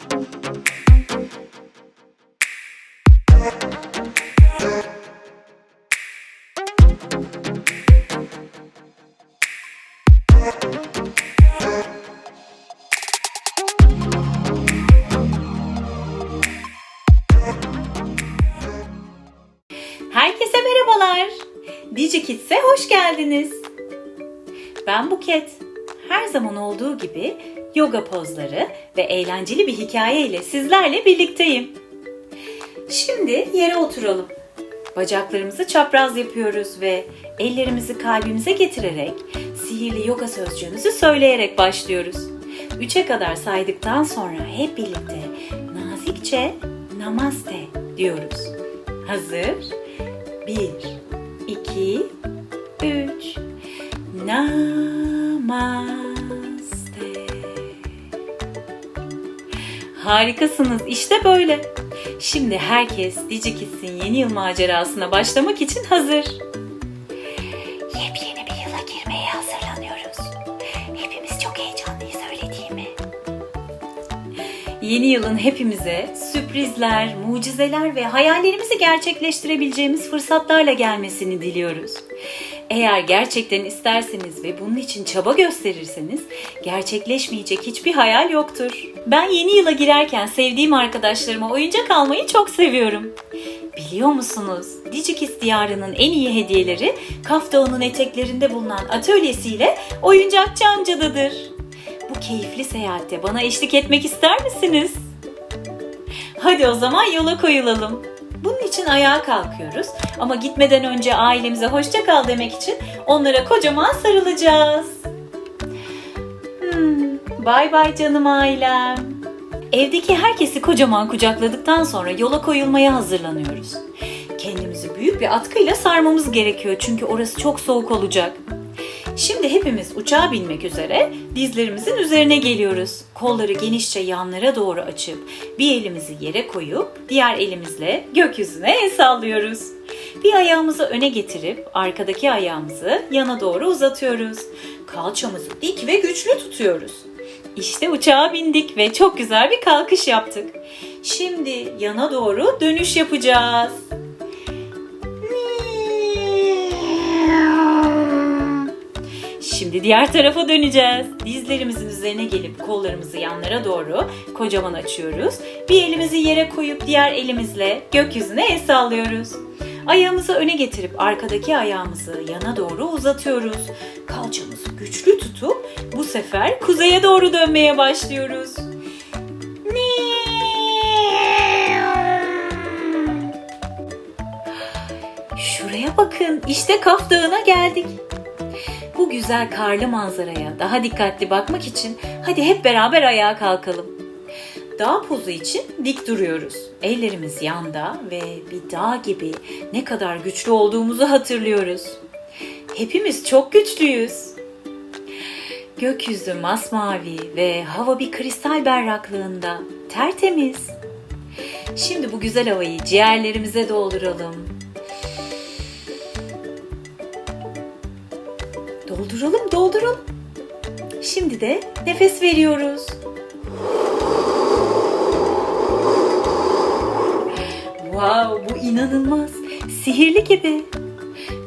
Herkese merhabalar. DigiKids'e hoş geldiniz. Ben Buket. Her zaman olduğu gibi yoga pozları ve eğlenceli bir hikaye ile sizlerle birlikteyim. Şimdi yere oturalım. Bacaklarımızı çapraz yapıyoruz ve ellerimizi kalbimize getirerek sihirli yoga sözcüğümüzü söyleyerek başlıyoruz. Üçe kadar saydıktan sonra hep birlikte nazikçe namaste diyoruz. Hazır? Bir, iki, üç. Namaste. Harikasınız. İşte böyle. Şimdi herkes DigiKids'in yeni yıl macerasına başlamak için hazır. Yepyeni bir yıla girmeye hazırlanıyoruz. Hepimiz çok heyecanlıyız öyle değil mi? Yeni yılın hepimize sürprizler, mucizeler ve hayallerimizi gerçekleştirebileceğimiz fırsatlarla gelmesini diliyoruz. Eğer gerçekten isterseniz ve bunun için çaba gösterirseniz gerçekleşmeyecek hiçbir hayal yoktur. Ben yeni yıla girerken sevdiğim arkadaşlarıma oyuncak almayı çok seviyorum. Biliyor musunuz? Digikis diyarının en iyi hediyeleri Kaf Dağı'nın eteklerinde bulunan atölyesiyle oyuncakçı amcadadır. Bu keyifli seyahatte bana eşlik etmek ister misiniz? Hadi o zaman yola koyulalım. Bunun için ayağa kalkıyoruz ama gitmeden önce ailemize hoşça kal demek için onlara kocaman sarılacağız. Hmm, bay bay canım ailem. Evdeki herkesi kocaman kucakladıktan sonra yola koyulmaya hazırlanıyoruz. Kendimizi büyük bir atkıyla sarmamız gerekiyor çünkü orası çok soğuk olacak. Şimdi hepimiz uçağa binmek üzere dizlerimizin üzerine geliyoruz. Kolları genişçe yanlara doğru açıp bir elimizi yere koyup diğer elimizle gökyüzüne el sallıyoruz. Bir ayağımızı öne getirip arkadaki ayağımızı yana doğru uzatıyoruz. Kalçamızı dik ve güçlü tutuyoruz. İşte uçağa bindik ve çok güzel bir kalkış yaptık. Şimdi yana doğru dönüş yapacağız. Şimdi diğer tarafa döneceğiz. Dizlerimizin üzerine gelip kollarımızı yanlara doğru kocaman açıyoruz. Bir elimizi yere koyup diğer elimizle gökyüzüne el sallıyoruz. Ayağımızı öne getirip arkadaki ayağımızı yana doğru uzatıyoruz. Kalçamızı güçlü tutup bu sefer kuzeye doğru dönmeye başlıyoruz. Şuraya bakın. İşte Kaf Dağı'na geldik. Bu güzel karlı manzaraya daha dikkatli bakmak için hadi hep beraber ayağa kalkalım. Dağ pozu için dik duruyoruz. Ellerimiz yanda ve bir dağ gibi ne kadar güçlü olduğumuzu hatırlıyoruz. Hepimiz çok güçlüyüz. Gökyüzü masmavi ve hava bir kristal berraklığında tertemiz. Şimdi bu güzel havayı ciğerlerimize dolduralım. Dolduralım, dolduralım. Şimdi de nefes veriyoruz. Wow, bu inanılmaz. Sihirli gibi.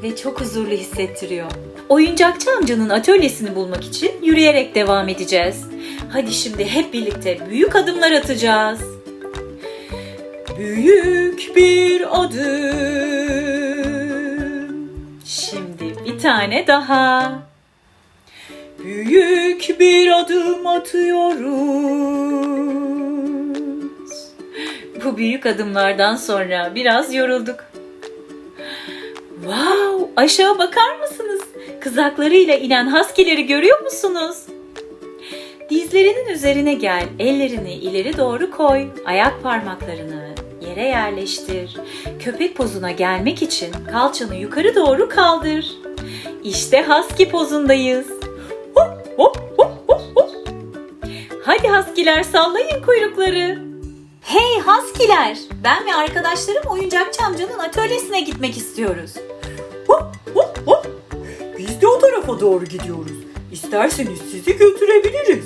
Ve çok huzurlu hissettiriyor. Oyuncakçı amcanın atölyesini bulmak için yürüyerek devam edeceğiz. Hadi şimdi hep birlikte büyük adımlar atacağız. Büyük bir adım. Tane daha. Büyük bir adım atıyoruz. Bu büyük adımlardan sonra biraz yorulduk. Wow, aşağı bakar mısınız? Kızaklarıyla inen haskileri görüyor musunuz? Dizlerinin üzerine gel, ellerini ileri doğru koy, ayak parmaklarını yere yerleştir. Köpek pozuna gelmek için kalçanı yukarı doğru kaldır. İşte husky pozundayız. Hop, hop, hop, hop, hop. Hadi haskiler sallayın kuyrukları. Hey haskiler, ben ve arkadaşlarım oyuncakçı amcanın atölyesine gitmek istiyoruz. Hop hop hop. Biz de o tarafa doğru gidiyoruz. İsterseniz sizi götürebiliriz.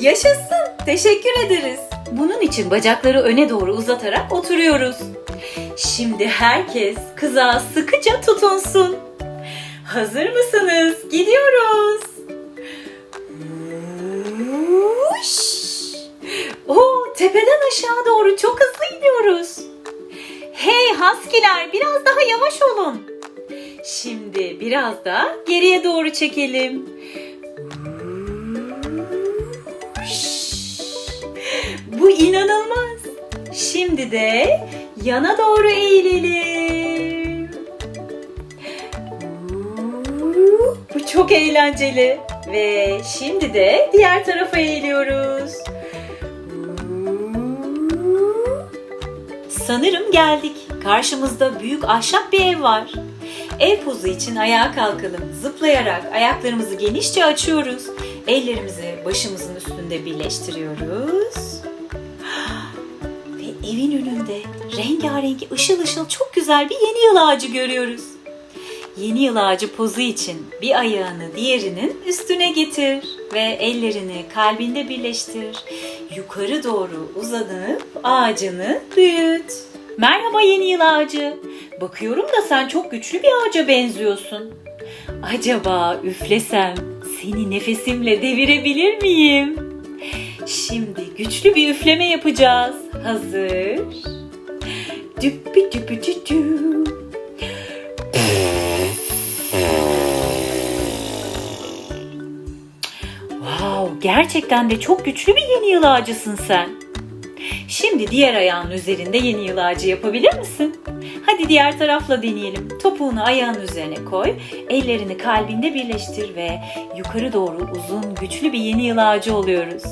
Yaşasın, teşekkür ederiz. Bunun için bacakları öne doğru uzatarak oturuyoruz. Şimdi herkes kıza sıkıca tutunsun. Hazır mısınız? Gidiyoruz. Oo, tepeden aşağı doğru çok hızlı iniyoruz. Hey Haskiler biraz daha yavaş olun. Şimdi biraz da geriye doğru çekelim. Bu inanılmaz. Şimdi de yana doğru eğilelim. Çok eğlenceli. Ve şimdi de diğer tarafa eğiliyoruz. Sanırım geldik. Karşımızda büyük ahşap bir ev var. Ev pozu için ayağa kalkalım. Zıplayarak ayaklarımızı genişçe açıyoruz. Ellerimizi başımızın üstünde birleştiriyoruz. Ve evin önünde rengarenk ışıl ışıl çok güzel bir yeni yıl ağacı görüyoruz. Yeni yıl ağacı pozu için bir ayağını diğerinin üstüne getir ve ellerini kalbinde birleştir. Yukarı doğru uzanıp ağacını büyüt. Merhaba yeni yıl ağacı. Bakıyorum da sen çok güçlü bir ağaca benziyorsun. Acaba üflesem seni nefesimle devirebilir miyim? Şimdi güçlü bir üfleme yapacağız. Hazır. Düppü düpü dü gerçekten de çok güçlü bir yeni yıl ağacısın sen. Şimdi diğer ayağın üzerinde yeni yıl ağacı yapabilir misin? Hadi diğer tarafla deneyelim. Topuğunu ayağın üzerine koy, ellerini kalbinde birleştir ve yukarı doğru uzun, güçlü bir yeni yıl ağacı oluyoruz.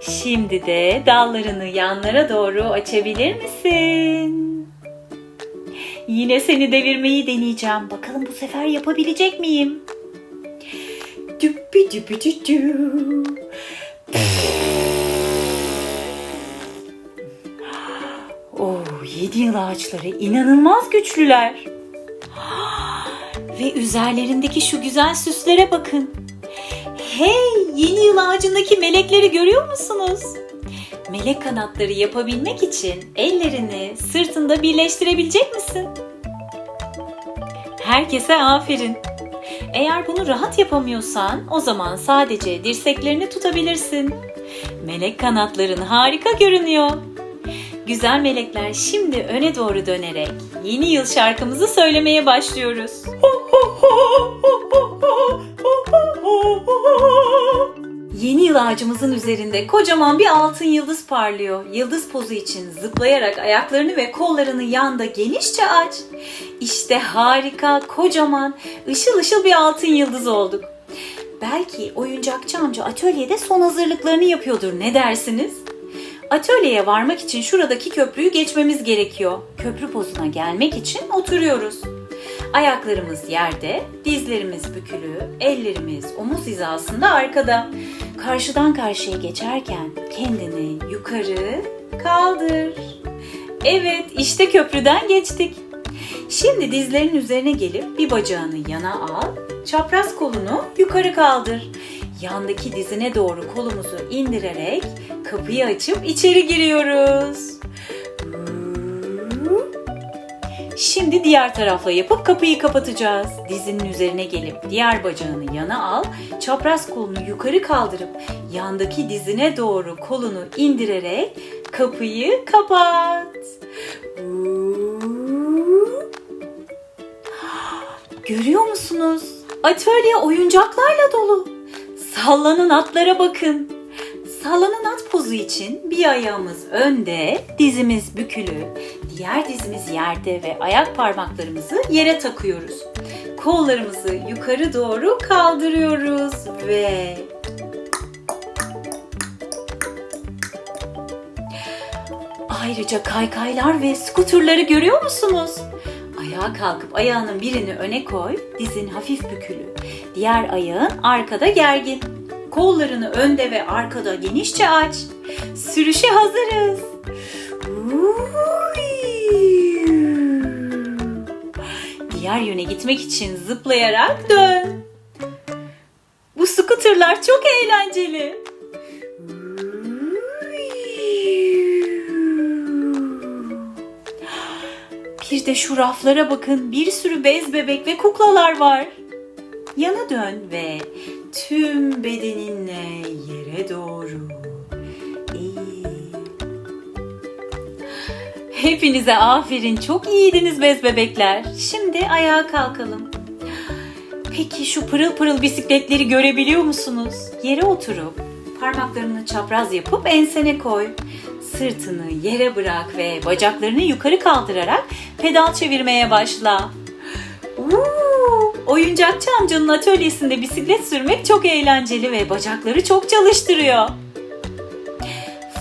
Şimdi de dallarını yanlara doğru açabilir misin? Yine seni devirmeyi deneyeceğim. Bakalım bu sefer yapabilecek miyim? Düppü düpü dü dü. Oh, yedi yıl ağaçları inanılmaz güçlüler. Ve üzerlerindeki şu güzel süslere bakın. Hey, yeni yıl ağacındaki melekleri görüyor musunuz? Melek kanatları yapabilmek için ellerini sırtında birleştirebilecek misin? Herkese aferin. Eğer bunu rahat yapamıyorsan o zaman sadece dirseklerini tutabilirsin. Melek kanatların harika görünüyor. Güzel melekler şimdi öne doğru dönerek yeni yıl şarkımızı söylemeye başlıyoruz. Yeni yıl ağacımızın üzerinde kocaman bir altın yıldız parlıyor. Yıldız pozu için zıplayarak ayaklarını ve kollarını yanda genişçe aç. İşte harika, kocaman, ışıl ışıl bir altın yıldız olduk. Belki oyuncakçı amca atölyede son hazırlıklarını yapıyordur. Ne dersiniz? Atölyeye varmak için şuradaki köprüyü geçmemiz gerekiyor. Köprü pozuna gelmek için oturuyoruz. Ayaklarımız yerde, dizlerimiz bükülü, ellerimiz omuz hizasında arkada. Karşıdan karşıya geçerken kendini yukarı kaldır. Evet, işte köprüden geçtik. Şimdi dizlerin üzerine gelip bir bacağını yana al, çapraz kolunu yukarı kaldır. Yandaki dizine doğru kolumuzu indirerek kapıyı açıp içeri giriyoruz. Şimdi diğer tarafla yapıp kapıyı kapatacağız. Dizinin üzerine gelip diğer bacağını yana al, çapraz kolunu yukarı kaldırıp yandaki dizine doğru kolunu indirerek kapıyı kapat. Görüyor musunuz? Atölye oyuncaklarla dolu. Sallanan atlara bakın. Sallanan at pozu için bir ayağımız önde, dizimiz bükülü, diğer dizimiz yerde ve ayak parmaklarımızı yere takıyoruz. Kollarımızı yukarı doğru kaldırıyoruz ve Ayrıca kaykaylar ve skuturları görüyor musunuz? Ayağa kalkıp ayağının birini öne koy, dizin hafif bükülü. Diğer ayağın arkada gergin. Kollarını önde ve arkada genişçe aç. Sürüşe hazırız. Uy! diğer yöne gitmek için zıplayarak dön. Bu scooterlar çok eğlenceli. Bir de şu raflara bakın. Bir sürü bez bebek ve kuklalar var. Yana dön ve tüm bedeninle yere doğru Hepinize aferin. Çok iyiydiniz bez bebekler. Şimdi ayağa kalkalım. Peki şu pırıl pırıl bisikletleri görebiliyor musunuz? Yere oturup parmaklarını çapraz yapıp ensene koy. Sırtını yere bırak ve bacaklarını yukarı kaldırarak pedal çevirmeye başla. Uuu, oyuncakçı amcanın atölyesinde bisiklet sürmek çok eğlenceli ve bacakları çok çalıştırıyor.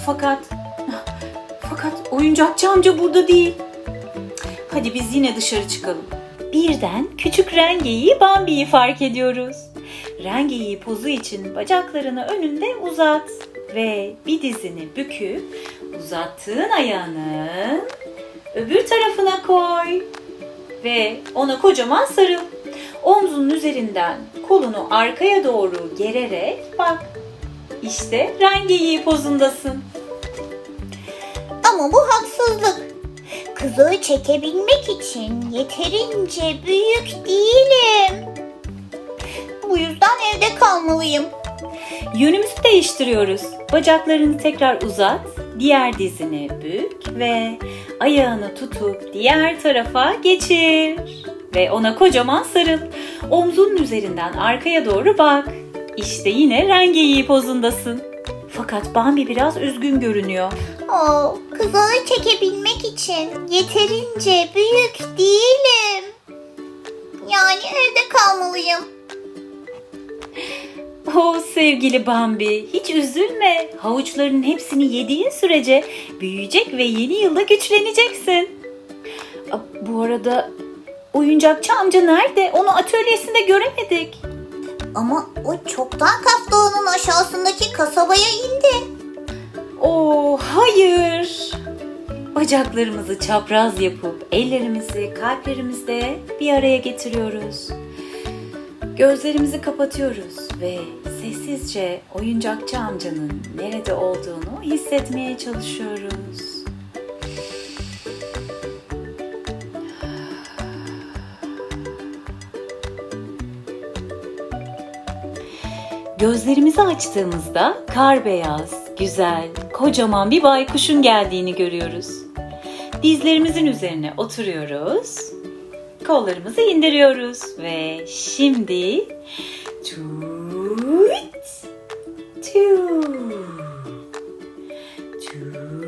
Fakat fakat oyuncakçı amca burada değil. Hadi biz yine dışarı çıkalım. Birden küçük Renge'yi Bambi'yi fark ediyoruz. Renge'yi pozu için bacaklarını önünde uzat ve bir dizini büküp uzattığın ayağını öbür tarafına koy ve ona kocaman sarıl. Omzunun üzerinden kolunu arkaya doğru gererek bak. İşte Renge'yi pozundasın. Ama bu haksızlık. Kızığı çekebilmek için yeterince büyük değilim. Bu yüzden evde kalmalıyım. Yönümüzü değiştiriyoruz. Bacaklarını tekrar uzat, diğer dizini bük ve ayağını tutup diğer tarafa geçir. Ve ona kocaman sarıl. Omzunun üzerinden arkaya doğru bak. İşte yine rengeyi pozundasın. Fakat Bambi biraz üzgün görünüyor. Oo, kızığı çekebilmek için yeterince büyük değilim. Yani evde kalmalıyım. Oh sevgili Bambi, hiç üzülme. Havuçların hepsini yediğin sürece büyüyecek ve yeni yılda güçleneceksin. Bu arada oyuncakçı amca nerede? Onu atölyesinde göremedik. Ama o çoktan Kaf Dağı'nın aşağısındaki kasabaya indi. Oh hayır. Bacaklarımızı çapraz yapıp ellerimizi kalplerimizde bir araya getiriyoruz. Gözlerimizi kapatıyoruz ve sessizce oyuncakçı amcanın nerede olduğunu hissetmeye çalışıyoruz. Gözlerimizi açtığımızda kar beyaz, güzel, kocaman bir baykuşun geldiğini görüyoruz. Dizlerimizin üzerine oturuyoruz. Kollarımızı indiriyoruz ve şimdi tut tut tut tut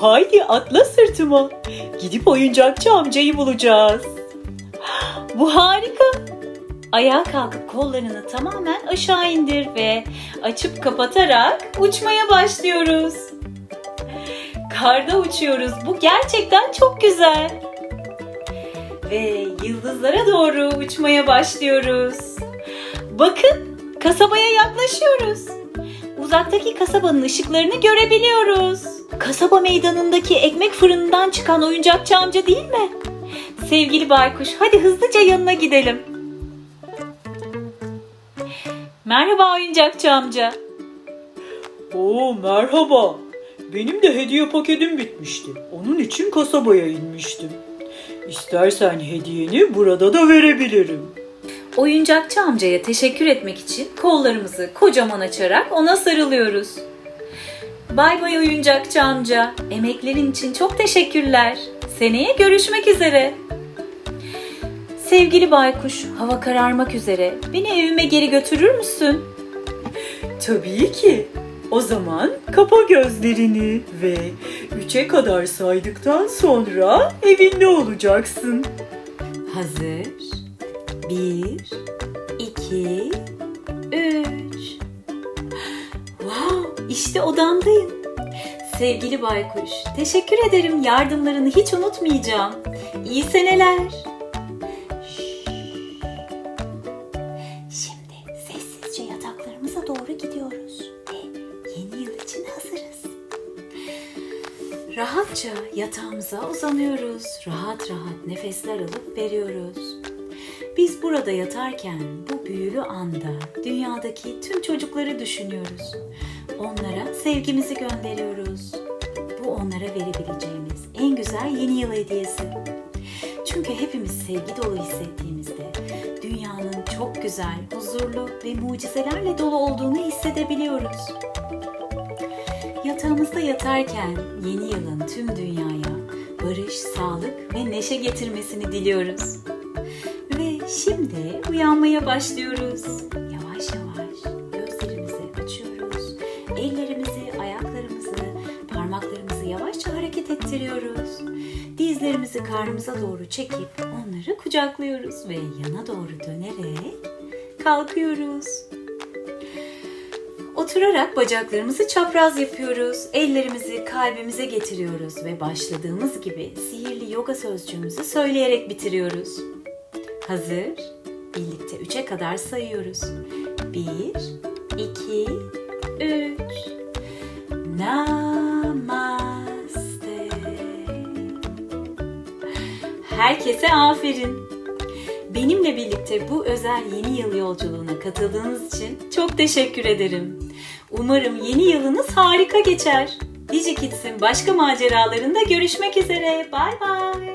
Haydi atla sırtıma. Gidip oyuncakçı amcayı bulacağız. Bu harika. Ayağa kalkıp kollarını tamamen aşağı indir ve açıp kapatarak uçmaya başlıyoruz. Karda uçuyoruz. Bu gerçekten çok güzel. Ve yıldızlara doğru uçmaya başlıyoruz. Bakın, kasabaya yaklaşıyoruz. Uzaktaki kasabanın ışıklarını görebiliyoruz. Kasaba meydanındaki ekmek fırınından çıkan oyuncakçı amca değil mi? Sevgili baykuş, hadi hızlıca yanına gidelim. Merhaba oyuncakçı amca. Oo merhaba. Benim de hediye paketim bitmişti. Onun için kasabaya inmiştim. İstersen hediyeni burada da verebilirim. Oyuncakçı amcaya teşekkür etmek için kollarımızı kocaman açarak ona sarılıyoruz. Bay bay oyuncakçı amca. Emeklerin için çok teşekkürler. Seneye görüşmek üzere. Sevgili baykuş, hava kararmak üzere. Beni evime geri götürür müsün? Tabii ki. O zaman kapa gözlerini ve üçe kadar saydıktan sonra evinde olacaksın. Hazır. Bir, iki, üç. Wow, işte odamdayım. Sevgili baykuş, teşekkür ederim. Yardımlarını hiç unutmayacağım. İyi seneler. Rahatça yatağımıza uzanıyoruz. Rahat rahat nefesler alıp veriyoruz. Biz burada yatarken bu büyülü anda dünyadaki tüm çocukları düşünüyoruz. Onlara sevgimizi gönderiyoruz. Bu onlara verebileceğimiz en güzel yeni yıl hediyesi. Çünkü hepimiz sevgi dolu hissettiğimizde dünyanın çok güzel, huzurlu ve mucizelerle dolu olduğunu hissedebiliyoruz. Yatağımızda yatarken yeni yılın tüm dünyaya barış, sağlık ve neşe getirmesini diliyoruz. Ve şimdi uyanmaya başlıyoruz. Yavaş yavaş gözlerimizi açıyoruz. Ellerimizi, ayaklarımızı, parmaklarımızı yavaşça hareket ettiriyoruz. Dizlerimizi karnımıza doğru çekip onları kucaklıyoruz ve yana doğru dönerek kalkıyoruz. Oturarak bacaklarımızı çapraz yapıyoruz. Ellerimizi kalbimize getiriyoruz ve başladığımız gibi sihirli yoga sözcüğümüzü söyleyerek bitiriyoruz. Hazır? Birlikte üçe kadar sayıyoruz. Bir, iki, üç. Namaste. Herkese aferin. Benimle birlikte bu özel yeni yıl yolculuğuna katıldığınız için çok teşekkür ederim. Umarım yeni yılınız harika geçer. DigiKids'in başka maceralarında görüşmek üzere. Bay bay.